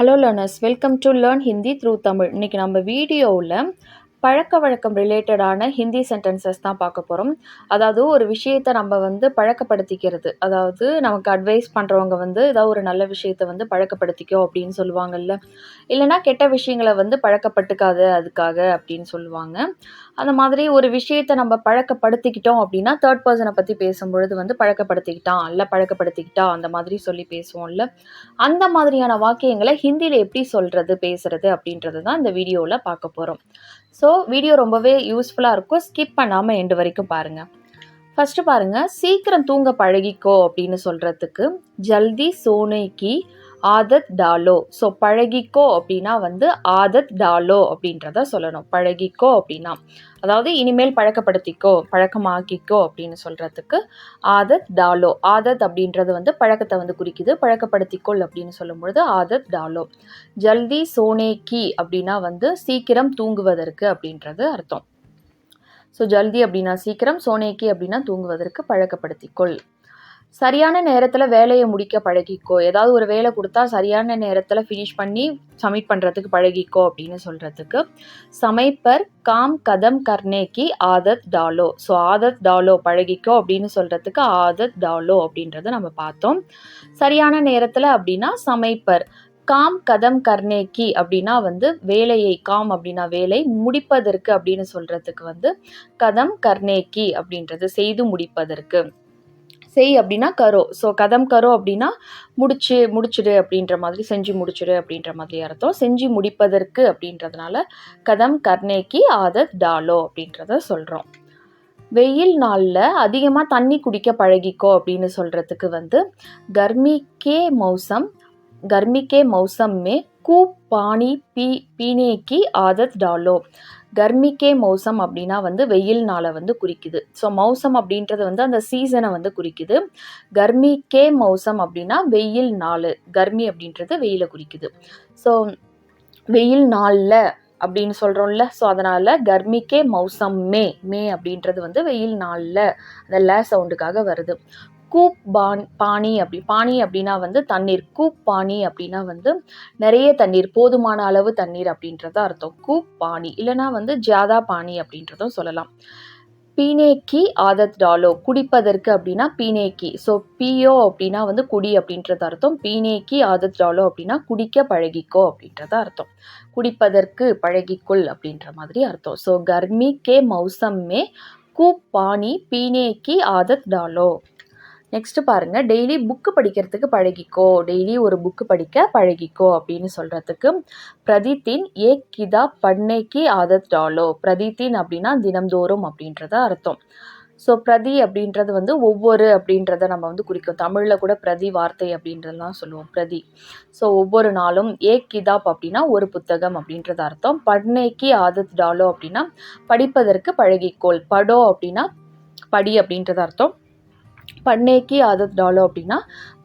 Hello learners welcome to learn Hindi through Tamil இன்றைக்கி நம்ம வீடியோவில் பழக்க வழக்கம் ரிலேட்டடான ஹிந்தி சென்டென்சஸ் தான் பார்க்க போகிறோம் அதாவது ஒரு விஷயத்தை நம்ம வந்து பழக்கப்படுத்திக்கிறது. அதாவது நமக்கு அட்வைஸ் பண்ணுறவங்க வந்து ஏதாவது ஒரு நல்ல விஷயத்தை வந்து பழக்கப்படுத்திக்கோ அப்படின்னு சொல்லுவாங்கல்ல. இல்லைனா கெட்ட விஷயங்களை வந்து பழக்கப்பட்டுக்காத அதுக்காக அப்படின்னு சொல்லுவாங்க. அந்த மாதிரி ஒரு விஷயத்தை நம்ம பழக்கப்படுத்திக்கிட்டோம் அப்படின்னா தேர்ட் பர்சனை பற்றி பேசும்பொழுது வந்து பழக்கப்படுத்திக்கிட்டான் இல்லை பழக்கப்படுத்திக்கிட்டா அந்த மாதிரி சொல்லி பேசுவோம்ல. அந்த மாதிரியான வாக்கியங்களை ஹிந்தியில் எப்படி சொல்கிறது பேசுகிறது அப்படின்றது தான் இந்த வீடியோவில் பார்க்க போகிறோம் ஸோ வீடியோ ரொம்பவே யூஸ்ஃபுல்லாக இருக்கும். ஸ்கிப் பண்ணாமல் எண்டு வரைக்கும் பாருங்கள் ஃபஸ்ட்டு பாருங்கள் சீக்கிரம் தூங்க பழகிக்கோ அப்படின்னு சொல்கிறதுக்கு ஜல்தி சோனைக்கு ஆதத் டாலோ. ஸோ பழகிக்கோ அப்படின்னா வந்து ஆதத் டாலோ அப்படின்றத சொல்லணும். பழகிக்கோ அப்படின்னா. அதாவது இனிமேல் பழக்கப்படுத்திக்கோ பழக்கமாக்கிக்கோ அப்படின்னு சொல்கிறதுக்கு ஆதத் டாலோ. ஆதத் அப்படின்றது வந்து பழக்கத்தை வந்து குறிக்குது. பழக்கப்படுத்திக்கொள் அப்படின்னு சொல்லும்பொழுது ஆதத் டாலோ. ஜல்தி சோனே கி அப்படின்னா வந்து சீக்கிரம் தூங்குவதற்கு அப்படின்றது அர்த்தம். ஸோ ஜல்தி அப்படின்னா சீக்கிரம் சோனேக்கி அப்படின்னா தூங்குவதற்கு பழக்கப்படுத்திக்கொள். சரியான நேரத்தில் வேலையை முடிக்க பழகிக்கோ. ஏதாவது ஒரு வேலை கொடுத்தா சரியான நேரத்தில் ஃபினிஷ் பண்ணி சப்மிட் பண்ணுறதுக்கு பழகிக்கோ அப்படின்னு சொல்கிறதுக்கு சமைப்பர் காம் கதம் கர்னேக்கி ஆதத் டாலோ. ஸோ ஆதத் டாலோ பழகிக்கோ அப்படின்னு சொல்கிறதுக்கு ஆதத் டாலோ அப்படின்றத நம்ம பார்த்தோம். சரியான நேரத்தில் அப்படின்னா சமைப்பர் காம் கதம் கர்ணேக்கி அப்படின்னா வந்து வேலையை காம் அப்படின்னா வேலை முடிப்பதற்கு அப்படின்னு சொல்கிறதுக்கு வந்து கதம் கர்ணேக்கி அப்படின்றது செய்து முடிப்பதற்கு. செய் அப்படின்னா கரோ. ஸோ கதம் கரோ அப்படின்னா முடிச்சு முடிச்சிடு அப்படின்ற மாதிரி செஞ்சு முடிச்சிடு அப்படின்ற மாதிரி அர்த்தம். செஞ்சு முடிப்பதற்கு அப்படின்றதுனால கதம் கர்ணேக்கி ஆதத் டாலோ அப்படின்றத சொல்கிறோம் வெயில் நாளில் அதிகமாக தண்ணி குடிக்க பழகிக்கோ அப்படின்னு சொல்கிறதுக்கு வந்து கர்மிக்கே மௌசம் கர்மிக்கே மௌசம்மே கூப் பாணி பீ பீனேக்கி ஆதத் டாலோ. கர்மிக்கே மௌசம் அப்படின்னா வந்து வெயில் நாளை வந்து குறிக்குது. ஸோ மௌசம் அப்படின்றது வந்து அந்த சீசனை வந்து குறிக்குது. கர்மிக்கே மௌசம் அப்படின்னா வெயில் நாள். கர்மி அப்படின்றது வெயிலை குறிக்குது. ஸோ வெயில் நாளில் அப்படின்னு சொல்கிறோம்ல ஸோ அதனால் கர்மிக்கே மௌசம் மே மே அப்படின்றது வந்து வெயில் நாளில் அந்த லே சவுண்டுக்காக வருது. கூப் பான் பானி அப்படி பானி அப்படின்னா வந்து தண்ணீர். கூப் பாணி அப்படின்னா வந்து நிறைய தண்ணீர் போதுமான அளவு தண்ணீர் அப்படின்றத அர்த்தம். கூப் பாணி இல்லைனா வந்து ஜாதா பாணி அப்படின்றதும் சொல்லலாம். பீனேக்கி ஆதத் டாலோ குடிப்பதற்கு அப்படின்னா பீனேக்கி. ஸோ பியோ அப்படின்னா வந்து குடி அப்படின்றது அர்த்தம். பீனேக்கி ஆதத் டாலோ அப்படின்னா குடிக்க பழகிக்கோ அப்படின்றது அர்த்தம். குடிப்பதற்கு பழகிக்குள் அப்படின்ற மாதிரி அர்த்தம். ஸோ கர்மி கே மௌசம்மே கூப் பாணி பீனேக்கி ஆதத் டாலோ. நெக்ஸ்ட்டு பாருங்கள் டெய்லி புக்கு படிக்கிறதுக்கு பழகிக்கோ. டெய்லி ஒரு புக்கு படிக்க பழகிக்கோ அப்படின்னு சொல்கிறதுக்கு பிரதித்தின் ஏ கிதா பண்ணேக்கி ஆதத் டாலோ பிரதித்தின் அப்படின்னா தினம்தோறும் அப்படின்றத அர்த்தம். ஸோ பிரதி அப்படின்றது வந்து ஒவ்வொரு அப்படின்றத நம்ம வந்து குறிக்கும். தமிழில் கூட பிரதி வார்த்தை அப்படின்றதெல்லாம் சொல்லுவோம். பிரதி. ஸோ ஒவ்வொரு நாளும் ஏ கிதாப் அப்படின்னா ஒரு புத்தகம் அப்படின்றது அர்த்தம். பட்னேக்கி ஆதத் டாலோ அப்படின்னா படிப்பதற்கு பழகிக்கோள். படோ அப்படின்னா படி அப்படின்றது அர்த்தம். பண்ணேக்கி ஆதத் டாலோ அப்படின்னா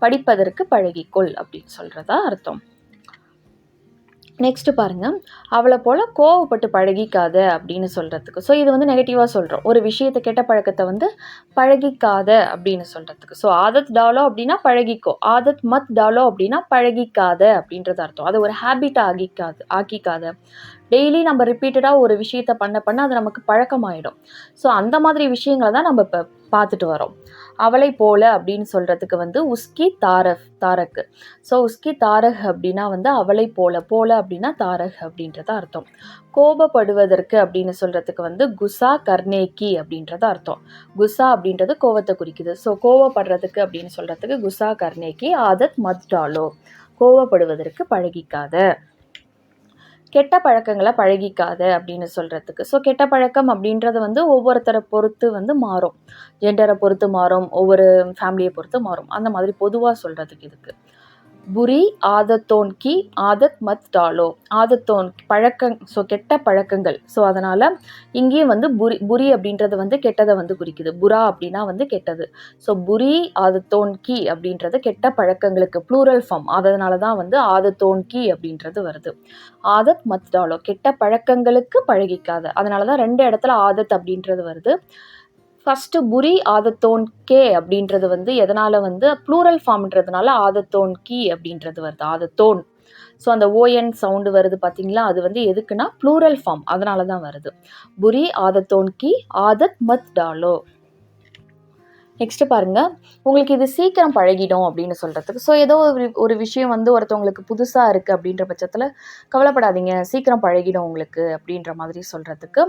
படிப்பதற்கு பழகிக்கொள் அப்படின்னு சொல்கிறதா அர்த்தம். நெக்ஸ்ட்டு பாருங்கள் அவளை போல் கோவப்பட்டு பழகிக்காத அப்படின்னு சொல்கிறதுக்கு ஸோ இது வந்து நெகட்டிவாக சொல்கிறோம் ஒரு விஷயத்தை கெட்ட பழக்கத்தை வந்து பழகிக்காத அப்படின்னு சொல்கிறதுக்கு ஸோ ஆதத் டாலோ அப்படின்னா பழகிக்கோ. ஆதத் மத் டாலோ அப்படின்னா பழகிக்காத அப்படின்றது அர்த்தம். அதை ஒரு ஹேபிட் ஆகிக்காது ஆக்கிக்காத. டெய்லி நம்ம ரிப்பீட்டடாக ஒரு விஷயத்த பண்ண பண்ண அது நமக்கு பழக்கமாயிடும். ஸோ அந்த மாதிரி விஷயங்களை தான் நம்ம இப்போ பார்த்துட்டு வரோம். அவளை போல அப்படின்னு சொல்கிறதுக்கு வந்து உஸ்கி தாரஃப் தாரக் ஸோ உஸ்கி தாரக் அப்படின்னா வந்து அவளை போல போல அப்படின்னா தாரக் அப்படின்றத அர்த்தம். கோபப்படுவதற்கு அப்படின்னு சொல்கிறதுக்கு வந்து குசா கர்னேக்கி அப்படின்றத அர்த்தம். குசா அப்படின்றது கோவத்தை குறிக்குது. ஸோ கோவப்படுறதுக்கு அப்படின்னு சொல்கிறதுக்கு குசா கர்னேக்கி ஆதத் மத்டாலோ கோவப்படுவதற்கு பழகிக்காத. கெட்ட பழக்கங்களை பழகிக்காத அப்படின்னு சொல்கிறதுக்கு ஸோ கெட்ட பழக்கம் அப்படின்றது வந்து ஒவ்வொருத்தரை பொறுத்து வந்து மாறும். ஜெண்டரை பொறுத்து மாறும். ஒவ்வொரு ஃபேமிலியை பொறுத்து மாறும். அந்த மாதிரி பொதுவாக சொல்கிறதுக்கு இதுக்கு. புரி ஆதத்தோன் கி ஆதத் மத் டாலோ. ஆதத்தோன் பழக்கங் ஸோ கெட்ட பழக்கங்கள். ஸோ அதனால் இங்கேயும் வந்து புரி புரி அப்படின்றது வந்து கெட்டதை வந்து குறிக்குது. புரா அப்படின்னா வந்து கெட்டது. ஸோ புரி ஆதத்தோன் கி அப்படின்றது கெட்ட பழக்கங்களுக்கு ப்ளூரல் ஃபார்ம் அதனால தான் வந்து ஆதத்தோன் கி அப்படின்றது வருது. ஆதத் மத் டாலோ. கெட்ட பழக்கங்களுக்கு பழகிக்காத. அதனால தான் ரெண்டு இடத்துல ஆதத் அப்படின்றது வருது. ஃபஸ்ட்டு புரி ஆதத்தோன் கே அப்படின்றது வந்து எதனால் வந்து ப்ளூரல் ஃபார்ம்ன்றதுனால ஆதத்தோன் கி அப்படின்றது வருது ஆதத்தோன். ஸோ அந்த ஓஎன் சவுண்டு வருது பார்த்தீங்களா அது வந்து எதுக்குன்னா ப்ளூரல் ஃபார்ம் அதனால தான் வருது. புரி ஆதத்தோன் கி ஆதத் மத் டாலோ. நெக்ஸ்ட்டு பாருங்கள் உங்களுக்கு இது சீக்கிரம் பழகிடும் அப்படின்னு சொல்கிறதுக்கு ஸோ ஏதோ ஒரு ஒரு விஷயம் வந்து ஒருத்தவங்களுக்கு புதுசாக இருக்குது அப்படின்ற பட்சத்தில் கவலைப்படாதீங்க. சீக்கிரம் பழகிடும் உங்களுக்கு அப்படின்ற மாதிரி சொல்கிறதுக்கு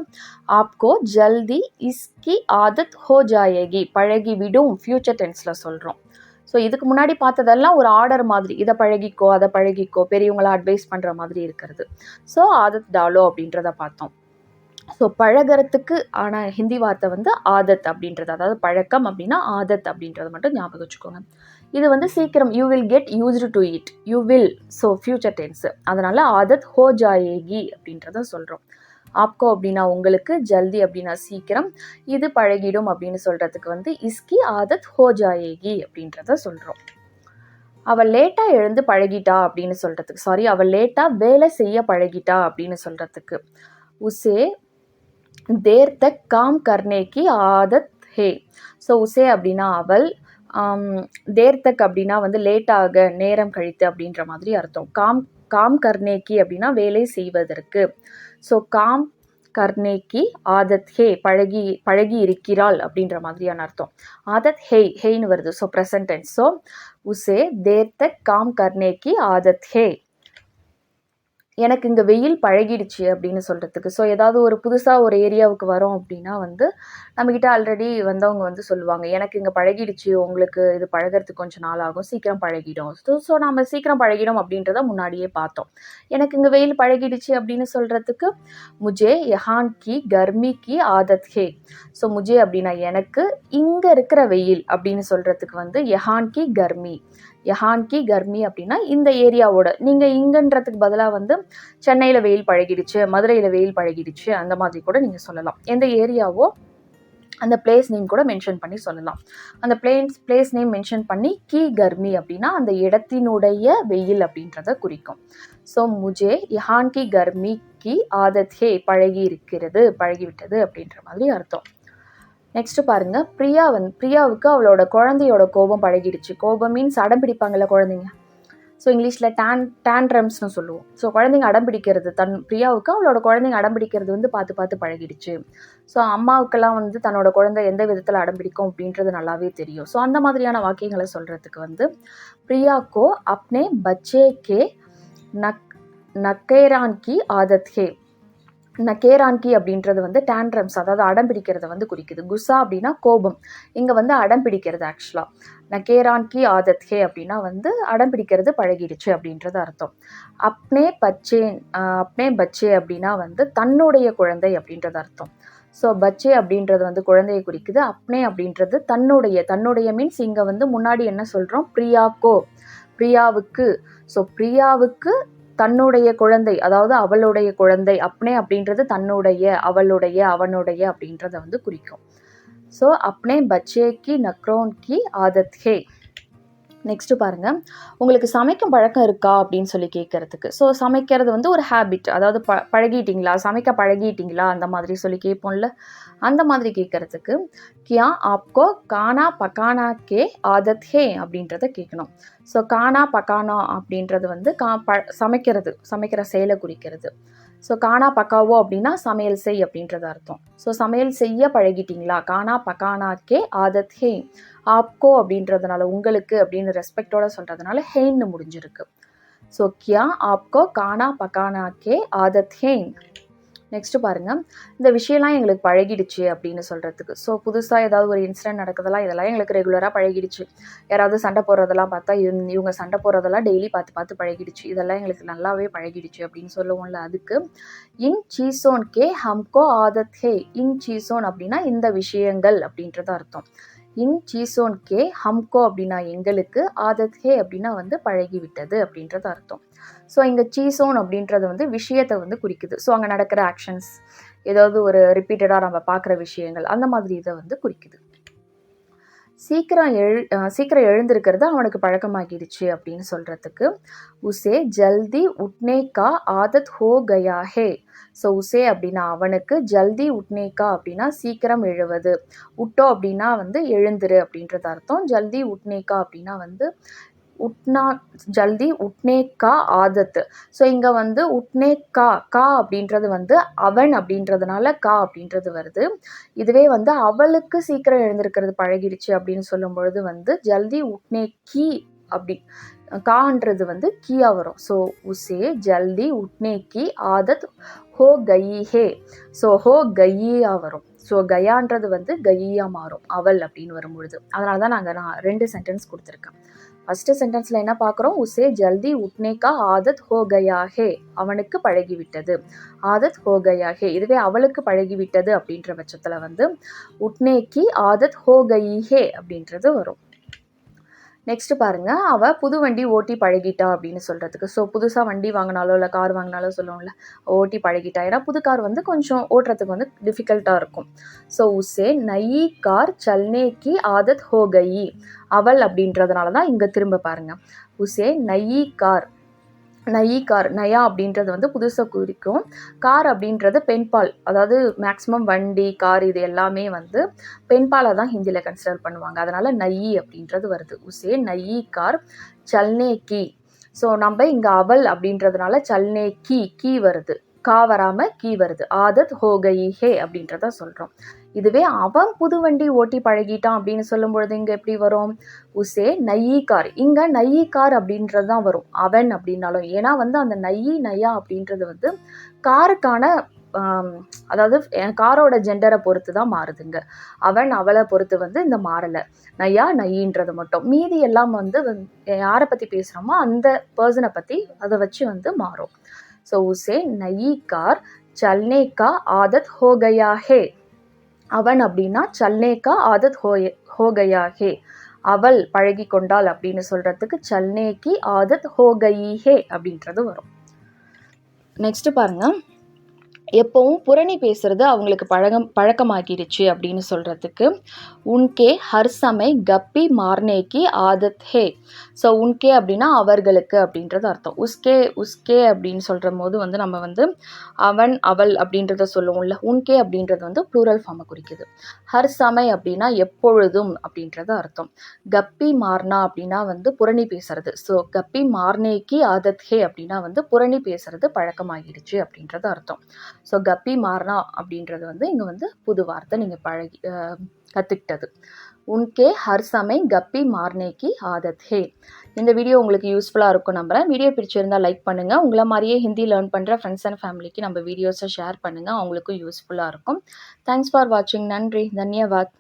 ஆப்கோ ஜல்தி இஸ்கி ஆதத் ஹோ ஜாயேகி. பழகி விடும். ஃப்யூச்சர் டென்ஸில் சொல்கிறோம் ஸோ இதுக்கு முன்னாடி பார்த்ததெல்லாம் ஒரு ஆர்டர் மாதிரி. இதை பழகிக்கோ அதை பழகிக்கோ. பெரியவங்கள அட்வைஸ் பண்ணுற மாதிரி இருக்கிறது. ஸோ ஆதத் டாலோ அப்படின்றத பார்த்தோம். ஸோ பழகிறதுக்கு ஆனால் ஹிந்தி வார்த்தை வந்து ஆதத் அப்படின்றது. அதாவது பழக்கம் அப்படின்னா ஆதத் அப்படின்றத மட்டும் ஞாபகம் வச்சுக்கோங்க. இது வந்து சீக்கிரம் you will get used to it you will so future tense அதனால் ஆதத் ஹோ ஜாயேகி அப்படின்றத சொல்கிறோம் ஆப்கோ அப்படின்னா உங்களுக்கு ஜல்தி அப்படின்னா சீக்கிரம். இது பழகிடும் அப்படின்னு சொல்கிறதுக்கு வந்து இஸ்கி ஆதத் ஹோ ஜாயேகி அப்படின்றத சொல்கிறோம் அவள் லேட்டாக எழுந்து பழகிட்டா அப்படின்னு சொல்கிறதுக்கு சாரி அவள் லேட்டாக வேலை செய்ய பழகிட்டா அப்படின்னு சொல்கிறதுக்கு உசே தேர் தக் காம் கர்னேக்கி ஆதத் ஹே. ஸோ உசே அப்படின்னா அவள். தேர் தக் அப்படின்னா வந்து லேட்டாக நேரம் கழித்து அப்படின்ற மாதிரி அர்த்தம். காம் காம் கர்னேக்கி அப்படின்னா வேலை செய்வதற்கு. ஸோ காம் கர்னேக்கி ஆதத் ஹே பழகி பழகி இருக்கிறாள் அப்படின்ற மாதிரியான அர்த்தம். ஆதத் ஹே ஹேன்னு வருது. ஸோ ப்ரெசன்ட் ஸோ உசே தேர் தக் காம் கர்னேக்கி ஆதத் ஹே. எனக்கு இங்கே வெயில் பழகிடுச்சு அப்படின்னு சொல்கிறதுக்கு ஸோ ஏதாவது ஒரு புதுசாக ஒரு ஏரியாவுக்கு வரோம் அப்படின்னா வந்து நம்மக்கிட்ட ஆல்ரெடி வந்தவங்க வந்து சொல்லுவாங்க எனக்கு இங்கே பழகிடுச்சு உங்களுக்கு இது பழகிறதுக்கு கொஞ்சம் நாள் ஆகும் சீக்கிரம் பழகிடும். ஸோ ஸோ நம்ம சீக்கிரம் பழகிடும் அப்படின்றத முன்னாடியே பார்த்தோம். எனக்கு இங்கே வெயில் பழகிடுச்சு அப்படின்னு சொல்கிறதுக்கு முஜே யஹான் கி கர்மி கி ஆதத் ஹே. ஸோ முஜே அப்படின்னா எனக்கு இங்கே இருக்கிற வெயில் அப்படின்னு சொல்கிறதுக்கு வந்து யஹான் கி கர்மி. யஹான்கி கர்மி அப்படின்னா இந்த ஏரியாவோட. நீங்கள் இங்கன்றதுக்கு பதிலாக வந்து சென்னையில் வெயில் பழகிடுச்சு மதுரையில் வெயில் பழகிடுச்சு அந்த மாதிரி கூட நீங்கள் சொல்லலாம். எந்த ஏரியாவோ அந்த பிளேஸ் நேம் கூட மென்ஷன் பண்ணி சொல்லலாம். அந்த பிளேஸ் பிளேஸ் நேம் மென்ஷன் பண்ணி கி கர்மி அப்படின்னா அந்த இடத்தினுடைய வெயில் அப்படின்றத குறிக்கும். ஸோ முஜே யஹான் கி கர்மி கி ஆதத் ஹே பழகி இருக்கிறது பழகிவிட்டது அப்படின்ற மாதிரி அர்த்தம். நெக்ஸ்ட் பாருங்க. பிரியா வந்து பிரியாவுக்கு அவளோட குழந்தையோட கோபம் பழகிடுச்சு. கோபம் மீன்ஸ் அடம் பிடிப்பாங்கல்ல குழந்தைங்க. ஸோ இங்கிலீஷில் டேன் டேன்ட்ரம்ஸ்னு சொல்லுவோம். ஸோ குழந்தைங்க அடம் பிடிக்கிறது தன் பிரியாவுக்கு அவளோட குழந்தைங்க அடம் பிடிக்கிறது வந்து பார்த்து பார்த்து பழகிடுச்சு. ஸோ அம்மாவுக்கெல்லாம் வந்து தன்னோட குழந்தை எந்த விதத்தில் அடம் பிடிக்கும் அப்படின்றது நல்லாவே தெரியும். ஸோ அந்த மாதிரியான வாக்கியங்களை சொல்கிறதுக்கு வந்து பிரியாக்கோ அப்னே பச்சே கே நக் நக்கேரான் கி ஆதத் ஹே நக்கேரான்கி அப்படின்றது வந்து டேண்ட்ரம்ஸ் அதாவது அடம் பிடிக்கிறத வந்து குறிக்குது. குசா அப்படின்னா கோபம். இங்கே வந்து அடம் பிடிக்கிறது ஆக்சுவலாக நக்கேரான்கி ஆதத் ஹே அப்படின்னா வந்து அடம் பிடிக்கிறது பழகிடுச்சு அப்படின்றது அர்த்தம். அப்னே பச்சேன் அப்னே பச்சே அப்படின்னா வந்து தன்னுடைய குழந்தை அப்படின்றது அர்த்தம். ஸோ பச்சே அப்படின்றது வந்து குழந்தையை குறிக்குது. அப்னே அப்படின்றது தன்னுடைய தன்னுடைய மீன்ஸ் இங்கே வந்து முன்னாடி என்ன சொல்கிறோம் பிரியாக்கோ. பிரியாவுக்கு ஸோ பிரியாவுக்கு தன்னுடைய குழந்தை அதாவது அவளுடைய குழந்தை அப்னே அப்படின்றது தன்னுடைய அவளுடைய அவனுடைய அப்படின்றத வந்து குறிக்கும். ஸோ அப்னே பச்சே கி நக்ரோன் கி ஆதத் ஹே நெக்ஸ்ட்டு பாருங்கள் உங்களுக்கு சமைக்கும் பழக்கம் இருக்கா? அப்படின்னு சொல்லி கேட்குறதுக்கு ஸோ சமைக்கிறது வந்து ஒரு ஹேபிட் அதாவது ப பழகிட்டீங்களா? சமைக்க பழகிட்டீங்களா? அந்த மாதிரி சொல்லி கேட்போம்ல அந்த மாதிரி கேட்குறதுக்கு கியா ஆப்கோ கானா பக்கானா கே ஆதத் ஹே அப்படின்றத கேட்கணும் ஸோ கானா பக்கானா அப்படின்றது வந்து கா ப சமைக்கிறது சமைக்கிற செயலை குறிக்கிறது. ஸோ கானா பக்காவோ அப்படின்னா சமையல் செய் அப்படின்றது அர்த்தம். ஸோ சமையல் செய்ய பழகிட்டீங்களா? கானா பக்கானா கே ஆதத் ஹெய் ஆப்கோ அப்படின்றதுனால உங்களுக்கு அப்படின்னு ரெஸ்பெக்டோட சொல்கிறதுனால ஹேன்னு முடிஞ்சிருக்கு. ஸோ கியா ஆப்கோ கானா பக்கானா கே ஆதத் ஹெய்ன் நெக்ஸ்ட்டு பாருங்கள் இந்த விஷயம்லாம் எங்களுக்கு பழகிடுச்சு அப்படின்னு சொல்கிறதுக்கு ஸோ புதுசாக ஏதாவது ஒரு இன்சிடென்ட் நடக்குதெல்லாம் இதெல்லாம் எங்களுக்கு ரெகுலராக பழகிடுச்சு. யாராவது சண்டை போடுறதெல்லாம் பார்த்தா இவங்க இவங்க சண்டை போடுறதெல்லாம் டெய்லி பார்த்து பார்த்து பழகிடுச்சு. இதெல்லாம் எங்களுக்கு நல்லாவே பழகிடுச்சு அப்படின்னு சொல்லுவோம்ல அதுக்கு. இன் சீசோன் கே ஹம்கோ ஆதத் ஹே இன் சீசோன் அப்படின்னா இந்த விஷயங்கள் அப்படின்றது அர்த்தம். இன் சீசோன் கே ஹம்கோ அப்படின்னா எங்களுக்கு ஆதத் ஹே அப்படின்னா வந்து பழகிவிட்டது அப்படின்றது அர்த்தம். ஸோ இங்கே சீசோன் அப்படின்றது வந்து விஷயத்தை வந்து குறிக்குது. ஸோ அங்கே நடக்கிற ஆக்ஷன்ஸ் ஏதாவது ஒரு ரிப்பீட்டடாக நம்ம பார்க்குற விஷயங்கள் அந்த மாதிரி இதை வந்து குறிக்குது. சீக்கிரம் எழு சீக்கிரம் எழுந்திருக்கிறது அவனுக்கு பழக்கமாகிடுச்சு அப்படின்னு சொல்கிறதுக்கு உசே ஜல்தி உட்னேக்கா ஆதத் ஹோ கயா ஹே. ஸோ உசே அப்படின்னா அவனுக்கு ஜல்தி உட்னேக்கா அப்படின்னா சீக்கிரம் எழுவது. உட்டோ அப்படின்னா வந்து எழுந்துரு அப்படின்றது அர்த்தம் ஜல்தி உட்னேக்கா அப்படின்னா வந்து உட்னா ஜல்தி உட்னே கா ஆதத் ஸோ இங்கே வந்து உட்னே கா கா அப்படின்றது வந்து அவன் அப்படின்றதுனால கா அப்படின்றது வருது. இதுவே வந்து அவளுக்கு சீக்கிரம் எழுந்திருக்கிறது பழகிடுச்சு அப்படின்னு சொல்லும் பொழுது வந்து ஜல்தி உட்னே கி அப்படி கான்றது வந்து கீயா வரும். ஸோ உசே ஜல்தி உட்னே கி ஆதத் ஹோ கயி ஹே ஸோ ஹோ கையா வரும். ஸோ கயான்றது வந்து கயியா மாறும் அவள் அப்படின்னு வரும்பொழுது. அதனால தான் நாங்கள் நான் ரெண்டு சென்டென்ஸ் கொடுத்துருக்கேன். ஃபஸ்ட்டு சென்டென்ஸில் என்ன பார்க்குறோம்? உசே ஜல்தி உட்னேக்கா ஆதத் ஹோ அவனுக்கு பழகிவிட்டது. ஆதத் ஹோகையாகே இதுவே அவளுக்கு பழகிவிட்டது அப்படின்ற பட்சத்தில் வந்து உட்னேக்கி ஆதத் ஹோ அப்படின்றது வரும். நெக்ஸ்ட் பாருங்கள் அவள் புது வண்டி ஓட்டி பழகிட்டா அப்படின்னு சொல்கிறதுக்கு ஸோ புதுசாக வண்டி வாங்கினாலோ இல்லை கார் வாங்கினாலோ சொல்லுவோம்ல ஓட்டி பழகிட்டா. ஏன்னா புது கார் வந்து கொஞ்சம் ஓட்டுறதுக்கு வந்து டிஃபிகல்ட்டாக இருக்கும். ஸோ உசே நயி கார் சல்னேக்கி ஆதத் ஹோகயி அவள் அப்படின்றதுனால தான் இங்கே திரும்ப பாருங்கள் உசே நயி கார். நயி கார் நயா அப்படின்றது வந்து புதுசாக குறிக்கும். கார் அப்படின்றது பெண்பால் அதாவது மேக்ஸிமம் வண்டி கார் இது எல்லாமே வந்து பெண்பாலை தான் ஹிந்தியில் கன்சிடர் பண்ணுவாங்க. அதனால் நயி அப்படின்றது வருது. உசே நயி கார் சல்னே கி. ஸோ நம்ம இங்கே அவள் அப்படின்றதுனால சல்னே கி கீ வருது. கா வராமல் கீ வருது. ஆதத் ஹோகயி ஹே அப்படின்றத சொல்கிறோம் இதுவே அவன் புது வண்டி ஓட்டி பழகிட்டான் அப்படின்னு சொல்லும் பொழுது இங்கே எப்படி வரும்? உசே நையி கார். இங்கே நையி கார் அப்படின்றது தான் வரும். அவன் அப்படின்னாலும். ஏன்னா வந்து அந்த நையி நையா அப்படின்றது வந்து காருக்கான அதாவது காரோட ஜெண்டரை பொறுத்து தான் மாறுதுங்க. அவன் அவளை பொறுத்து வந்து இந்த மாறலை. நையா நையின்றது மட்டும். மீதி எல்லாம் வந்து வந்து யாரை பற்றி பேசுகிறோமோ அந்த பர்சனை பற்றி அதை வச்சு வந்து மாறும். ஸோ உசே நயி கார் சல்னே கா ஆதத் ஹோ கயா ஹே. அவன் அப்படின்னா சல்னேகா ஆதத் ஹோய ஹோ ஹே அவள் பழகி கொண்டாள் அப்படின்னு சொல்றதுக்கு சல்னேக்கி ஆதத் ஹோ ஹே அப்படின்றது வரும். நெக்ஸ்ட் பாருங்க. எப்பவும் புரணி பேசுறது அவங்களுக்கு பழகம் பழக்கமாகிடுச்சு அப்படின்னு சொல்றதுக்கு. உன்கே ஹர் சமை கப்பி மார்னேக்கி ஆதத் ஹே. ஸோ உன்கே அப்படின்னா அவர்களுக்கு அப்படின்றது அர்த்தம். உஸ்கே உஸ்கே அப்படின்னு சொல்கிற போது வந்து நம்ம வந்து அவன் அவள் அப்படின்றத சொல்லுவோம்ல. உன்கே அப்படின்றது வந்து ப்ளூரல் ஃபார்மை குறிக்குது. ஹர் சமை அப்படின்னா எப்பொழுதும் அப்படின்றது அர்த்தம். கப்பி மார்னா அப்படின்னா வந்து புரணி பேசுறது. ஸோ கப்பி மார்னேக்கி ஆதத் ஹே அப்படின்னா வந்து புரணி பேசுறது பழக்கமாகிடுச்சு அப்படின்றது அர்த்தம். ஸோ கப்பி மார்னா அப்படின்றது வந்து இங்கே வந்து புது வார்த்தை நீங்கள் பழகி கற்றுக்கிட்டது உன்கே ஹர் சமை கப்பி மார்னேக்கி ஆதத் ஹே. இந்த வீடியோ உங்களுக்கு யூஸ்ஃபுல்லாக இருக்கும் நம்புறேன். வீடியோ பிடிச்சிருந்தால் லைக் பண்ணுங்கள் உங்களை மாதிரியே ஹிந்தி லேர்ன் பண்ணுற ஃப்ரெண்ட்ஸ் அண்ட் ஃபேமிலிக்கு நம்ம வீடியோஸை ஷேர் பண்ணுங்கள் அவங்களுக்கும் யூஸ்ஃபுல்லாக இருக்கும். தேங்க்ஸ் ஃபார் வாட்சிங் நன்றி. தன்யவாத்.